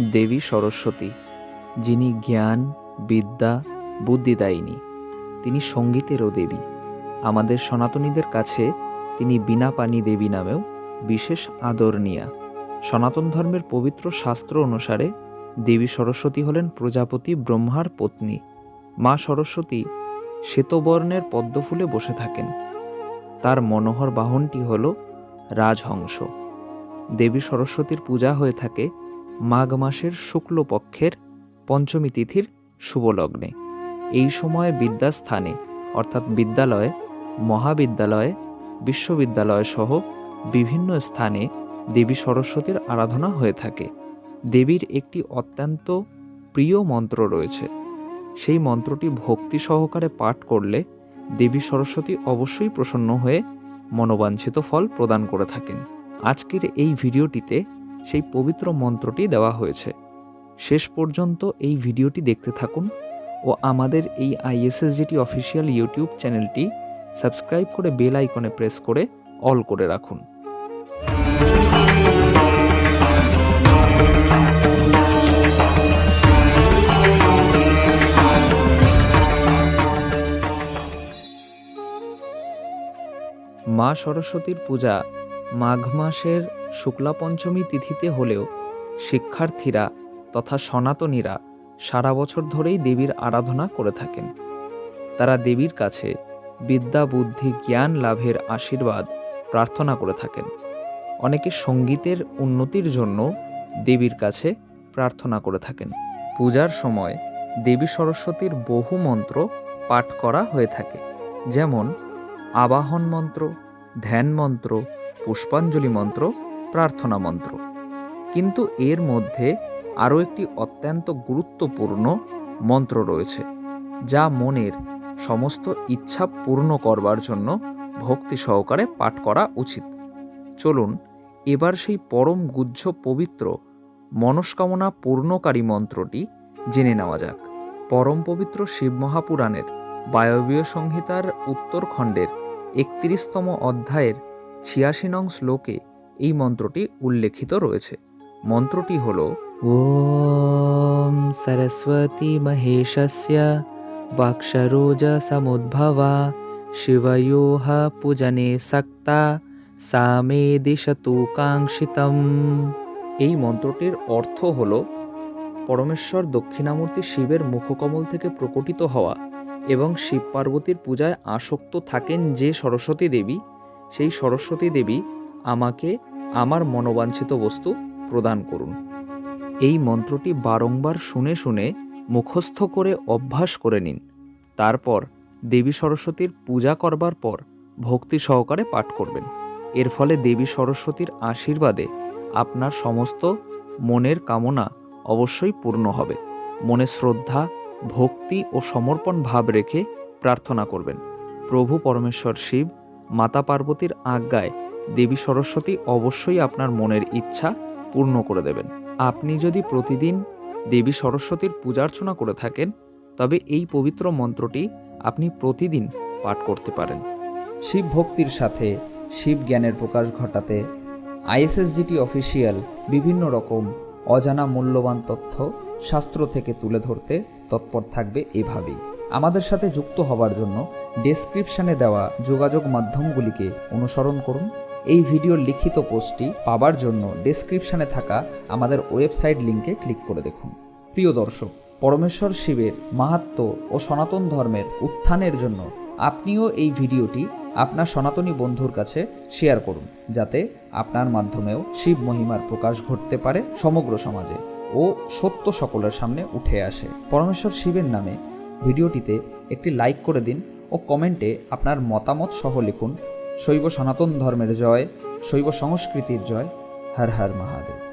দেবী সরস্বতী, যিনি জ্ঞান, বিদ্যা বুদ্ধিদায়িনী তিনি সঙ্গীতেরও দেবী। আমাদের সনাতনীদের কাছে তিনি বিনাপানি দেবী নামেও বিশেষ আদরণীয়া সনাতন ধর্মের পবিত্র শাস্ত্র অনুসারে দেবী সরস্বতী হলেন প্রজাপতি ব্রহ্মার পত্নী। মা সরস্বতী শ্বেতবর্ণের পদ্মফুলে বসে থাকেন। তার মনোহর বাহনটি হল রাজহংস। দেবী সরস্বতীর পূজা হয়ে থাকে মাঘ মাসের শুক্লপক্ষের পঞ্চমী তিথির শুভলগ্নে। এই সময়ে বিদ্যাস্থানে, অর্থাৎ বিদ্যালয়ে, মহাবিদ্যালয়ে, বিশ্ববিদ্যালয় সহ বিভিন্ন স্থানে দেবী সরস্বতীর আরাধনা হয়ে থাকে। দেবীর একটি অত্যন্ত প্রিয় মন্ত্র রয়েছে। সেই মন্ত্রটি ভক্তি সহকারে পাঠ করলে দেবী সরস্বতী অবশ্যই প্রসন্ন হয়ে মনোবাঞ্ছিত ফল প্রদান করে থাকেন। আজকের এই ভিডিওটিতে সেই পবিত্র মন্ত্রটি দেওয়া হয়েছে। শেষ পর্যন্ত এই ভিডিওটি দেখতে থাকুন ও আমাদের এই আইএসএসজিটি অফিসিয়াল ইউটিউব চ্যানেলটি সাবস্ক্রাইব করে বেল আইকনে প্রেস করে অল করে রাখুন। মা সরস্বতীর পূজা মাঘ মাসের শুক্লা পঞ্চমী তিথিতে হলেও শিক্ষার্থীরা তথা সনাতনীরা সারা বছর ধরেই দেবীর আরাধনা করে থাকেন। তারা দেবীর কাছে বিদ্যা, বুদ্ধি, জ্ঞান, লাভের আশীর্বাদ প্রার্থনা করে থাকেন। অনেকে সঙ্গীতের উন্নতির জন্য দেবীর কাছে প্রার্থনা করে থাকেন। পূজার সময় দেবী সরস্বতীর বহু মন্ত্র পাঠ করা হয়ে থাকে, যেমন আবাহন মন্ত্র, ধ্যান মন্ত্র, পুষ্পাঞ্জলি মন্ত্র প্রার্থনা মন্ত্র। কিন্তু এর মধ্যে আরও একটি অত্যন্ত গুরুত্বপূর্ণ মন্ত্র রয়েছে, যা মনের সমস্ত ইচ্ছা পূর্ণ করবার জন্য ভক্তি সহকারে পাঠ করা উচিত। চলুন, এবার সেই পরম গুজ্জ পবিত্র মনস্কামনা পূর্ণকারী মন্ত্রটি জেনে নেওয়া যাক। পরম পবিত্র শিব মহাপুরাণের বায়বীয় সংহিতার উত্তরখণ্ডের একত্রিশতম অধ্যায়ের ছিয়াশি নং শ্লোকে এই মন্ত্রটি উল্লেখিত রয়েছে। মন্ত্রটি হল ওম সরস্বতী মহেশস্য বাক্সরোজ সমুদ্ভবা শিবয়োহ পূজনে সক্তা সামে দিশতু কাঙ্ক্ষিতম। এই মন্ত্রটির অর্থ হল পরমেশ্বর দক্ষিণামূর্তি শিবের মুখকমল থেকে প্রকটিত হওয়া এবং শিব পার্বতীর পূজায় আসক্ত থাকেন যে সরস্বতী দেবী সেই সরস্বতী দেবী আমাকে আমার মনোবাঞ্ছিত বস্তু প্রদান করুন। এই মন্ত্রটি বারংবার শুনে শুনে মুখস্থ করে অভ্যাস করে নিন। তারপর দেবী সরস্বতীর পূজা করবার পর ভক্তি সহকারে পাঠ করবেন। এর ফলে দেবী সরস্বতীর আশীর্বাদে আপনার সমস্ত মনের কামনা অবশ্যই পূর্ণ হবে। মনে শ্রদ্ধা, ভক্তি ও সমর্পণ ভাব রেখে প্রার্থনা করবেন। প্রভু পরমেশ্বর শিব মাতা পার্বতীর আজ্ঞায় দেবী সরস্বতী অবশ্যই আপনার মনের ইচ্ছা পূর্ণ করে দেবেন। আপনি যদি প্রতিদিন দেবী সরস্বতীর পূজার্চনা করে থাকেন, তবে এই পবিত্র মন্ত্রটি আপনি প্রতিদিন পাঠ করতে পারেন। শিব ভক্তির সাথে শিব জ্ঞানের প্রকাশ ঘটাতে আইএসএসজিটি অফিসিয়াল বিভিন্ন রকম অজানা মূল্যবান তথ্য শাস্ত্র থেকে তুলে ধরতে তৎপর থাকবে এভাবেই। আমাদের সাথে যুক্ত হবার জন্য ডেসক্রিপশানে দেওয়া যোগাযোগ মাধ্যমগুলিকে অনুসরণ করুন। এই ভিডিওর লিখিত পোস্টটি পাবার জন্য ডেসক্রিপশনে থাকা আমাদের ওয়েবসাইট লিঙ্কে ক্লিক করে দেখুন। প্রিয় দর্শক, পরমেশ্বর শিবের মাহাত্ম ও সনাতন ধর্মের উত্থানের জন্য আপনিও এই ভিডিওটি আপনার সনাতনী বন্ধুর কাছে শেয়ার করুন, যাতে আপনার মাধ্যমেও শিব মহিমার প্রকাশ ঘটতে পারে সমগ্র সমাজে ও সত্য সকলের সামনে উঠে আসে। পরমেশ্বর শিবের নামে ভিডিওটিতে একটি লাইক করে দিন ও কমেন্টে আপনার মতামত সহ লিখুন শৈব সনাতন ধর্মের জয় শৈব সংস্কৃতির জয় হর হর মহাদেব।